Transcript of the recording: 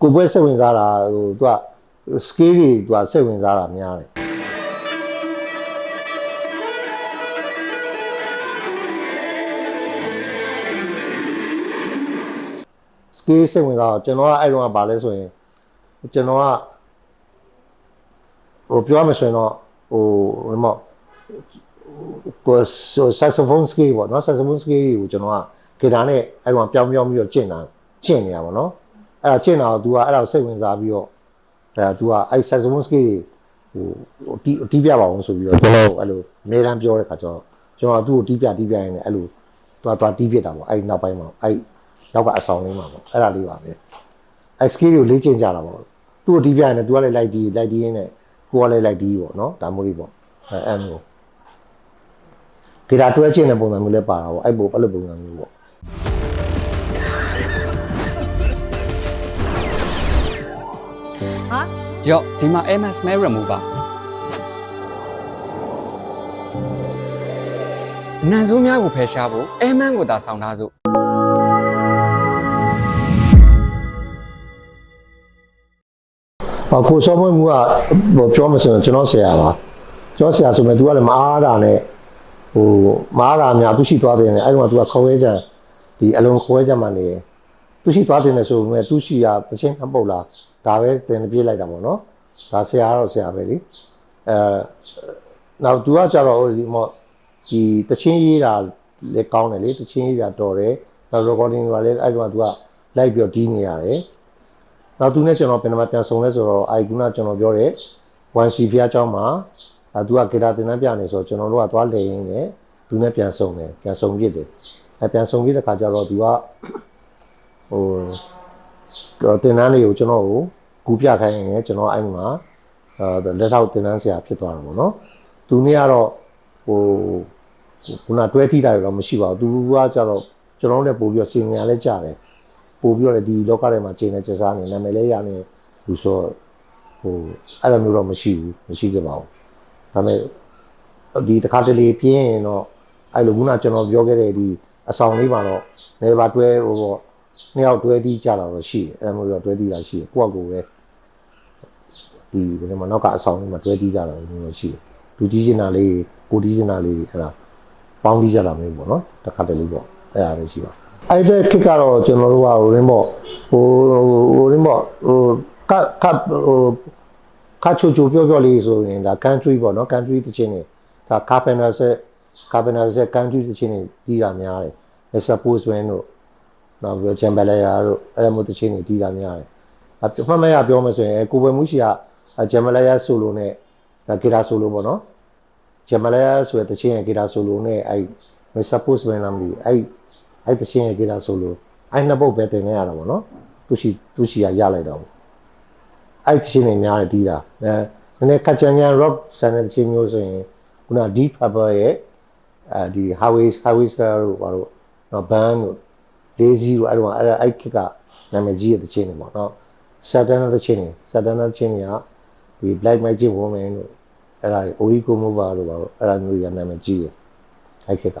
ကိုပွဲစိတ်ဝင်စားတာဟိုသူက skill တွေသူကစိတ်ဝင်စားတာများတယ် skill စိတ်ဝင်စားတော့ကျွန်တော်ကအဲ့တော့ကဘာလဲဆိုရင်ကျွန်တော်ကဟိုပြောရမယ်ဆိုရင်တော့ဟိုဟိုမော့ကို saxophone skill ပေါ့နော် saxophone skill ကိုကျွန်တော်ကဂီတာနဲ့အဲ့တော့ပြောင်းပြောင်းပြီးတော့ကျင့်တာကျင့်နေရပါတော့ အဲ့ဒါကျင့်တာကို तू ကအဲ့ဒါကိုစိတ်ဝင်စားပြီးတော့အဲ तू ကအဲ့ saxophone skill ဟိုဟိုတီးတီးပြပါအောင်ဆိုပြီးတော့ကျွန်တော်အဲ့လိုအများတန်းပြောတဲ့ခါကျတော့ကျွန်တော်ကသူ့ကိုတီးပြတီးပြရင်းနဲ့အဲ့လိုသွားသွားတီးပြတာပေါ့အဲ့နောက်ပိုင်းမှာအဲ့နောက်ကအဆောင်လေးမှာပေါ့အဲ့ဒါလေးပါပဲအဲ့ skill ကိုလေ့ကျင့်ကြတာပေါ့သူ့ကိုတီးပြရင်းနဲ့ तू ကလည်းလိုက်တီးလိုက်တီးရင်းနဲ့ကိုကလည်းလိုက်တီးပေါ့နော်ဒါမျိုးလေးပေါ့အဲ့အဲ့မျိုးဂီတာတွဲကျင့်တဲ့ပုံစံမျိုးလည်းပါတာပေါ့အဲ့ပုံအဲ့လိုပုံစံမျိုးပေါ့ ဟာရော့ဒီမှာ MS Smell Remover နန်ဆိုးများကိုဖယ်ရှားဖို့ Airman ကိုသာဆောင်ထားစို့ဟောကိုစောမွေးမှုကဟိုပြောမှဆိုရင်ကျွန်တော်ဆရာပါကျွန်တော်ဆရာဆိုမဲ့ तू ကလည်းမအားတာနဲ့ဟိုမအားတာများသူရှိသွားတယ်နဲ့အဲ့တော့ तू ကခေါ်ရဲကြဒီအလုံးခေါ်ရဲကြမှနေတယ်သူရှိသွားတယ်နဲ့ဆိုပေမဲ့သူရှိရတချင်းမပုတ်လား ဒါပဲတင်ပြေးလိုက်တာပေါ့နော်ဒါဆရာတော့ဆရာပဲလေအဲနောက် तू ကကြတော့ဟိုဒီမော့ဒီတချင်းရေးတာလည်းကောင်းတယ်လေတချင်းရေးတာတော်တယ်နောက် recording ကလည်းအဲ့တော့ तू ကလိုက်ပြီးတော့ဒီးနေရတယ် နောက်သူနဲ့ကျွန်တော်ပြန်မပြန်ဆုံလဲဆိုတော့အိုင်ကူနာကျွန်တော်ပြောတယ် 1C ဖျားเจ้าမှာအဲသူကဂီတာသင်တန်းပြနေဆိုတော့ကျွန်တော်တို့ကသွားလေရင်းနဲ့သူနဲ့ပြန်ဆုံတယ်ပြန်ဆုံပြစ်တယ်အဲပြန်ဆုံပြစ်တဲ့ခါကျတော့သူကဟို သင်တန်းလေးကိုကျွန်တော်ကိုကူပြခိုင်းရင်ကျွန်တော်အဲ့မှာအဲလက်ထောက်သင်တန်းဆရာဖြစ်သွားတာပေါ့နော်သူနဲ့ကတော့ဟိုခုနတွဲထိတာတော့မရှိပါဘူးသူကကြတော့ကျွန်တော်တို့လည်းပို့ပြီးတော့စင်ညာလည်းကြားတယ်ပို့ပြီးတော့လေဒီလောကထဲမှာကျင်းနေကြစားနေနာမည်လေးရနေလူဆိုဟိုအဲ့လိုမျိုးတော့မရှိဘူးမရှိကြပါဘူးဒါပေမဲ့ဒီတစ်ခါတလေပြင်းရင်တော့အဲ့လိုခုနကျွန်တော်ပြောခဲ့တဲ့ဒီအဆောင်လေးမှာတော့နေပါတွဲဟိုပေါ့ နှစ်ယောက်တွဲတီးကြတာတော့ရှိတယ်အဲ့လိုမျိုးတော့တွဲတီးတာရှိတယ်ကိုယ့်အကိုပဲဒီဘယ်မှာနောက်ကအဆောင်လေးမှာတွဲတီးကြတာမျိုးရှိတယ်လူတီးချင်တာလေးကိုတီးချင်တာလေးအဲ့ဒါပေါင်းတီးကြတာမျိုးပေါ့နော်တစ်ခါတလေပေါ့အဲ့ဒါပဲရှိပါအဲ့ဒီခစ်ကတော့ကျွန်တော်တို့ကဟိုရင်းပေါ့ဟိုဟိုရင်းပေါ့ဟိုကကဟိုခါချိုချိုပြောပြောလေးဆိုရင်ဒါ country ပေါ့နော် country တခြင်းနေဒါ carpenter ဆက် carpenter ဆက် country တခြင်းနေပြီးတာများတယ် Mr. Postman တို့ နောက်ပြီးတော့ Jambalaya တို့အဲ့လိုမျိုးတခြင်းနေပြီးတာများတယ်အမှတ်မရပြောမယ်ဆိုရင်ကိုပဲမှုရှိက Jambalaya solo နဲ့ဒါ guitar solo ပေါ့နော် Jambalaya ဆိုတဲ့တခြင်းရဲ့ guitar solo နဲ့အဲ့ Mr. Postman လာမလို့အဲ့အဲ့တခြင်းရဲ့ guitar solo အဲ့နှစ်ပုတ်ပဲတင်နေရတာပေါ့နော်သူရှိသူရှိရရလိုက်တော့အဲ့တခြင်းတွေများတယ်တီးတာအဲနည်းနည်းကချန်ချန် rock ဆန်တဲ့တခြင်းမျိုးဆိုရင်ခုန Deep Purple ရဲ့အဲဒီ Highway Highway Star တို့ဘာလို့နော် band တို့ Daisy တို့အဲ့တော့အဲ့အဲ့ခက်ကနာမည်ကြီးရဲ့တခြင်းတွေပေါ့နော် Saturn တခြင်းတွေ Saturn တခြင်းတွေကဒီ Black Magic Woman တို့အဲ့ဒါ Oiko Mova တို့ဘာလို့အဲ့ဒါမျိုးတွေကနာမည်ကြီးရဲ့အဲ့ခက်က